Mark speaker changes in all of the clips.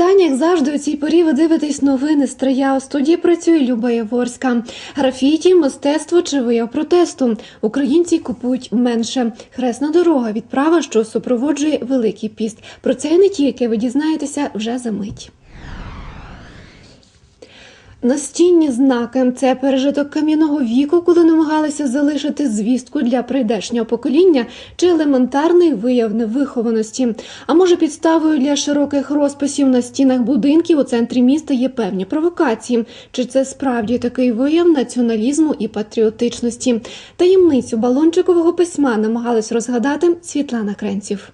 Speaker 1: вітання, як завжди, у цій порі ви дивитесь новини Стрия. У студії працює Люба Яворська. Графіті, мистецтво чи вияв протесту. Українці купують менше. Хресна дорога відправа, що супроводжує Великий піст. Про це і не тільки ви дізнаєтеся вже за мить. Настінні знаки це пережиток кам'яного віку, коли намагалися залишити звістку для прийдешнього покоління чи елементарний вияв невихованості. А може, підставою для широких розписів на стінах будинків у центрі міста є певні провокації. Чи це справді такий вияв націоналізму і патріотичності? Таємницю балончикового письма намагались розгадати Світлана Кренців.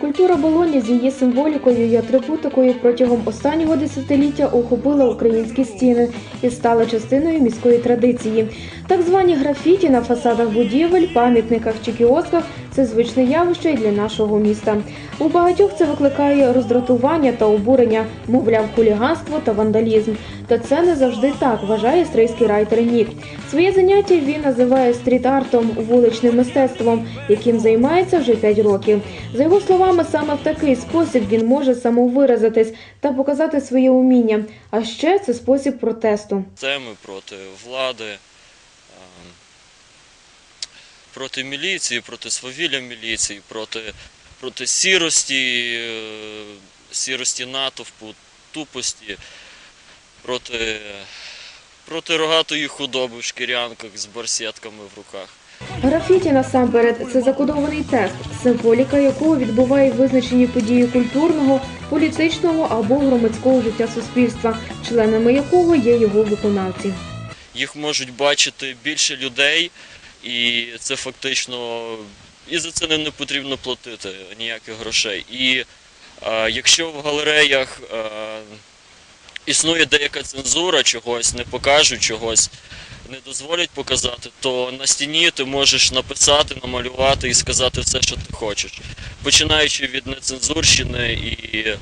Speaker 2: Культура Болоні з її символікою і атрибутикою протягом останнього десятиліття охопила українські стіни і стала частиною міської традиції. Так звані графіті на фасадах будівель, пам'ятниках чи кіосках це звичне явище і для нашого міста. У багатьох це викликає роздратування та обурення, мовляв, хуліганство та вандалізм. Та це не завжди так, вважає стрийський райтер Нік. Своє заняття він називає стріт-артом, вуличним мистецтвом, яким займається вже 5 років. За його словами, саме в такий спосіб він може самовиразитись та показати своє уміння. А ще це спосіб протесту.
Speaker 3: теми проти влади, проти міліції, проти свавілля міліції, проти, проти сірості, е, сірості натовпу, тупості, проти, проти рогатої худоби в шкірянках з барсетками в руках.
Speaker 2: Графіті насамперед це закодований текст, символіка якого відбуває визначені події культурного, політичного або громадського життя суспільства, членами якого є його виконавці.
Speaker 3: Їх можуть бачити більше людей, і це фактично і за це не, потрібно платити ніяких грошей. І е, якщо в галереях е, існує деяка цензура, чогось не покажуть, чогось не дозволять показати, то на стіні ти можеш написати, намалювати і сказати все, що ти хочеш, починаючи від нецензурщини і,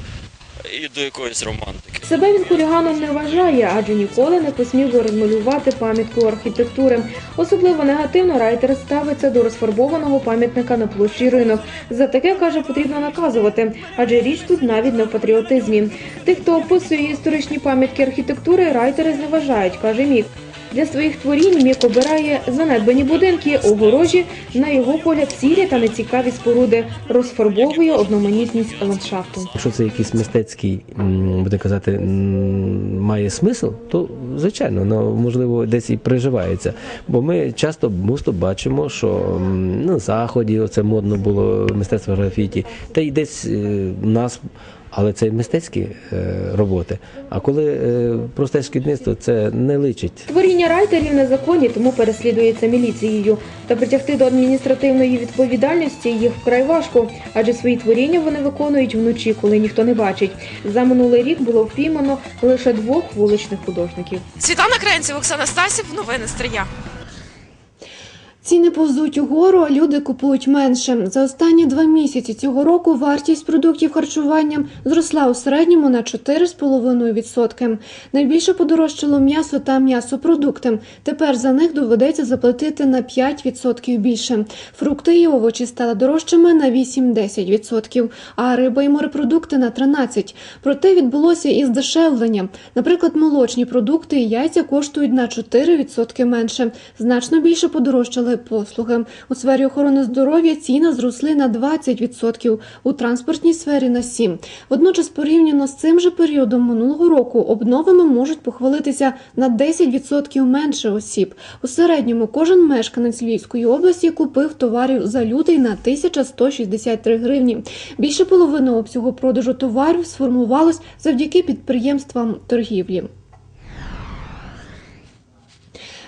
Speaker 3: і до якоїсь романтики.
Speaker 2: Себе він хуліганом не вважає, адже ніколи не посмів розмалювати пам'ятку архітектури. Особливо негативно райтер ставиться до розфарбованого пам'ятника на площі ринок. За таке каже, потрібно наказувати, адже річ тут навіть не в патріотизмі. Тих, хто описує історичні пам'ятки архітектури, райтери зневажають, каже Мік. Для своїх творінь Мік обирає занедбані будинки, огорожі, на його погляд сірі та нецікаві споруди, розфарбовує одноманітність ландшафту.
Speaker 4: Якщо це якийсь мистецький, буде казати, має смисл, то звичайно, ну, можливо, десь і приживається. Бо ми часто густо бачимо, що на заході це модно було мистецтво графіті, та й десь е, в нас. Але це мистецькі е, роботи. А коли е, просте шкідництво, це не личить
Speaker 2: Творіння райтерів незаконні, тому переслідується міліцією. Та притягти до адміністративної відповідальності їх вкрай важко, адже свої творіння вони виконують вночі, коли ніхто не бачить. За минулий рік було впіймано лише двох вуличних художників.
Speaker 5: Світлана Кренців, Оксана Стасів, новини Стрия.
Speaker 1: Ціни повзуть угору, а люди купують менше. За останні два місяці цього року вартість продуктів харчування зросла у середньому на 4,5%. Найбільше подорожчало м'ясо та м'ясопродукти. Тепер за них доведеться заплатити на 5% більше. Фрукти і овочі стали дорожчими на 8-10%, а риба і морепродукти на 13%. Проте відбулося і здешевлення. Наприклад, молочні продукти і яйця коштують на 4% менше. Значно більше подорожчали послуги. У сфері охорони здоров'я ціни зросли на 20%, у транспортній сфері на 7%. Водночас, порівняно з цим же періодом минулого року, обновами можуть похвалитися на 10% менше осіб. У середньому кожен мешканець Львівської області купив товарів за лютий на 1163 гривні. Більше половини обсягу продажу товарів сформувалось завдяки підприємствам торгівлі.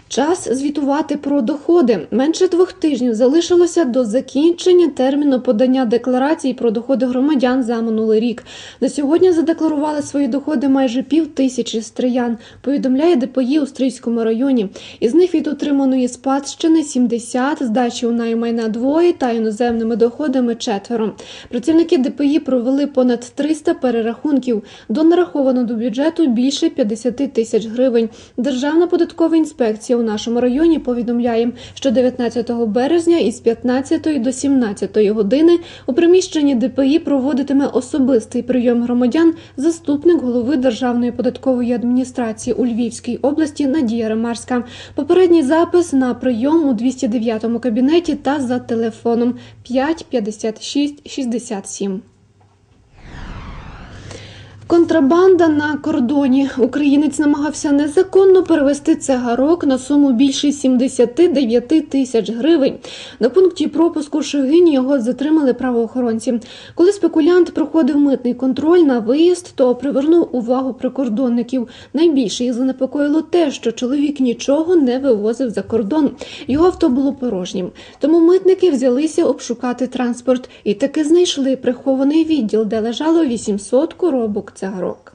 Speaker 1: Час звітувати про доходи. Менше двох тижнів залишилося до закінчення терміну подання декларацій про доходи громадян за минулий рік. На сьогодні задекларували свої доходи майже пів тисячі стриян. Повідомляє ДПІ у Стрийському районі. Із них від отриманої спадщини 70, здачі у наймайна двоє та іноземними доходами четверо. Працівники ДПІ провели понад 300 перерахунків. До нараховано до бюджету більше 50 тисяч гривень. Державна податкова інспекція у нашому районі повідомляє, що 19 березня із 15 до 17 години у приміщенні ДПІ проводитиме особистий прийом громадян заступник голови Державної податкової адміністрації у Львівській області Надія Ремарська. Попередній запис на прийом у 209 кабінеті та за телефоном 5 56 67. Контрабанда на кордоні. Українець намагався незаконно перевести цигарок на суму більше 79 тисяч гривень. На пункті пропуску Шогині його затримали правоохоронці. Коли спекулянт проходив митний контроль на виїзд, то привернув увагу прикордонників. Найбільше їх занепокоїло те, що чоловік нічого не вивозив за кордон. Його авто було порожнім. Тому митники взялися обшукати транспорт і таки знайшли прихований відділ, де лежало 800 коробок цигарок.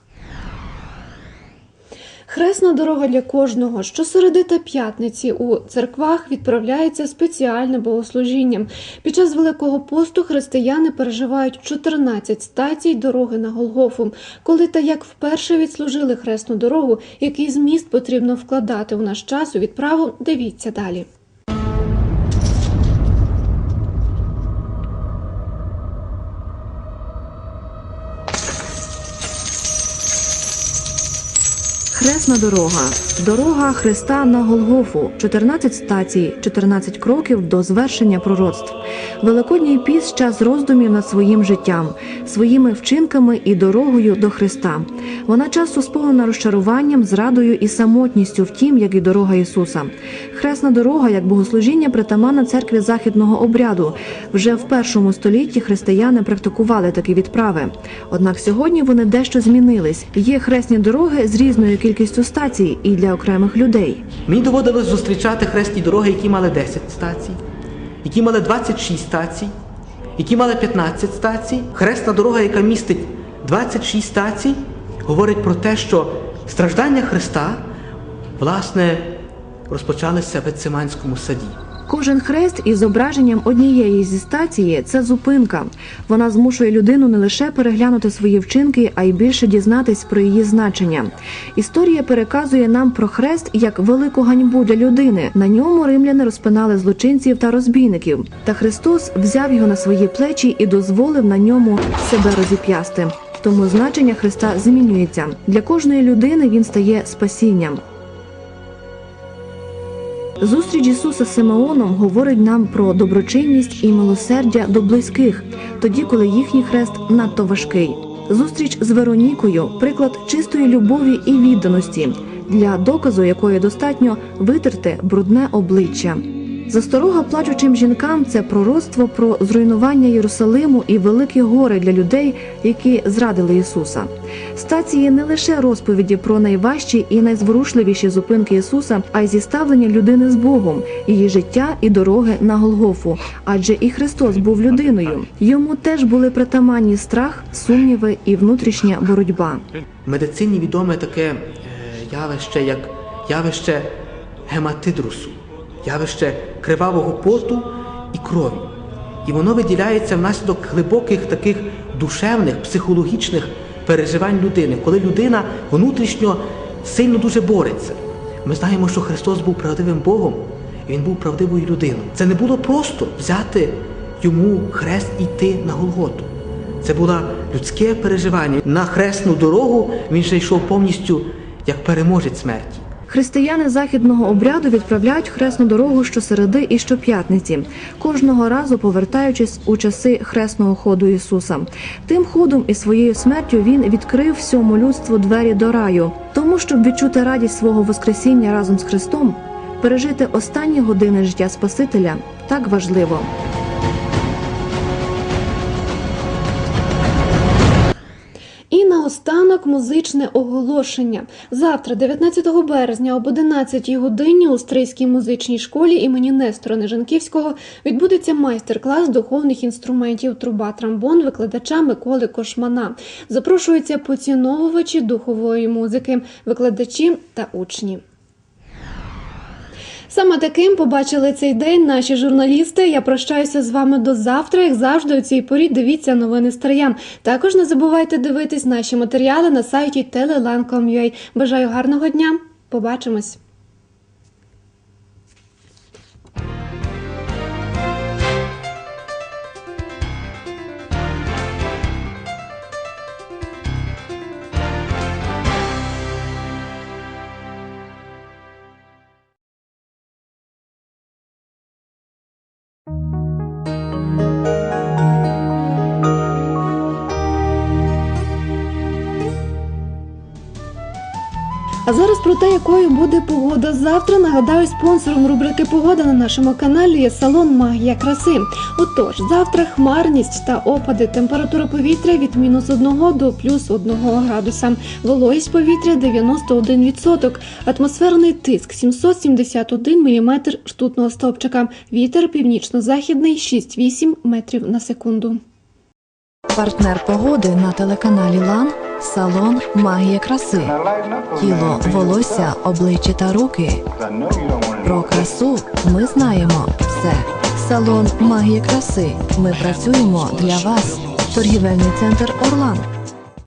Speaker 1: Хресна дорога для кожного. Щосереди та п'ятниці у церквах відправляється спеціальне богослужіння. Під час Великого посту християни переживають 14 стацій дороги на Голгофу. Коли та як вперше відслужили хресну дорогу, який зміст потрібно вкладати у наш час у відправу, дивіться далі.
Speaker 6: Хресна дорога. Дорога Христа на Голгофу. 14 стацій, 14 кроків до звершення пророцтв. Великодній піс час роздумів над своїм життям, своїми вчинками і дорогою до Христа. Вона часто сповнена розчаруванням, зрадою і самотністю, втім, як і дорога Ісуса. Хресна дорога як богослужіння притаманна церкві західного обряду. Вже в першому столітті християни практикували такі відправи. Однак сьогодні вони дещо змінились. Є хресні дороги з різною кількістю стацій і для окремих людей.
Speaker 7: Мені доводилось зустрічати хресні дороги, які мали 10 стацій, які мали 26 стацій, які мали 15 стацій. Хресна дорога, яка містить 26 стацій, говорить про те, що страждання Христа, власне, розпочалися в Гециманському саді.
Speaker 6: Кожен хрест із зображенням однієї зі стації це зупинка. Вона змушує людину не лише переглянути свої вчинки, а й більше дізнатись про її значення. Історія переказує нам про хрест як велику ганьбу для людини. На ньому римляни розпинали злочинців та розбійників. Та Христос взяв його на свої плечі і дозволив на ньому себе розіп'ясти. Тому значення Христа змінюється. Для кожної людини він стає спасінням. Зустріч Ісуса з Симеоном говорить нам про доброчинність і милосердя до близьких, тоді, коли їхній хрест надто важкий. Зустріч з Веронікою приклад чистої любові і відданості, для доказу якої достатньо витерти брудне обличчя. Засторога плачучим жінкам це пророцтво про зруйнування Єрусалиму і великі гори для людей, які зрадили Ісуса. Стації не лише розповіді про найважчі і найзворушливіші зупинки Ісуса, а й зіставлення людини з Богом, її життя і дороги на Голгофу. Адже і Христос був людиною. Йому теж були притаманні страх, сумніви і внутрішня боротьба.
Speaker 7: В медицині відоме таке е, явище, як явище гематидрусу, явище кривавого поту і крові. І воно виділяється внаслідок глибоких таких душевних, психологічних переживань людини, коли людина внутрішньо сильно дуже бореться. Ми знаємо, що Христос був правдивим Богом, і Він був правдивою людиною. Це не було просто взяти йому хрест і йти на Голготу. Це було людське переживання. На хресну дорогу він же йшов повністю як переможець смерті.
Speaker 6: Християни західного обряду відправляють хресну дорогу щосереди і щоп'ятниці, кожного разу повертаючись у часи хресного ходу Ісуса. Тим ходом і своєю смертю він відкрив всьому людству двері до раю. Тому, щоб відчути радість свого Воскресіння разом з Христом, пережити останні години життя Спасителя так важливо.
Speaker 1: Наостанок музичне оголошення. Завтра, 19 березня, об 11 годині у Стрийській музичній школі імені Нестора Нежанківського відбудеться майстер-клас духовних інструментів труба трамбон викладача Миколи Кошмана. Запрошуються поціновувачі духової музики, викладачі та учні. Саме таким побачили цей день наші журналісти. Я прощаюся з вами до завтра. Як завжди, у цій порі дивіться новини Стар'ям. Також не забувайте дивитись наші матеріали на сайті telelan.com.ua. Бажаю гарного дня. Побачимось. А зараз про те, якою буде погода завтра. Нагадаю, спонсором рубрики Погода на нашому каналі є салон Магія краси. Отож, завтра хмарність та опади. Температура повітря від мінус 1 до плюс 1 градуса. Вологість повітря 91%. Атмосферний тиск 771 мм ртутного стовпчика. Вітер північно-західний 6-8 метрів на секунду.
Speaker 6: Партнер погоди на телеканалі Лан салон Магія краси. Тіло, волосся, обличчя та руки. Про красу ми знаємо все. Салон Магія краси. Ми працюємо для вас. Торгівельний центр Орлан.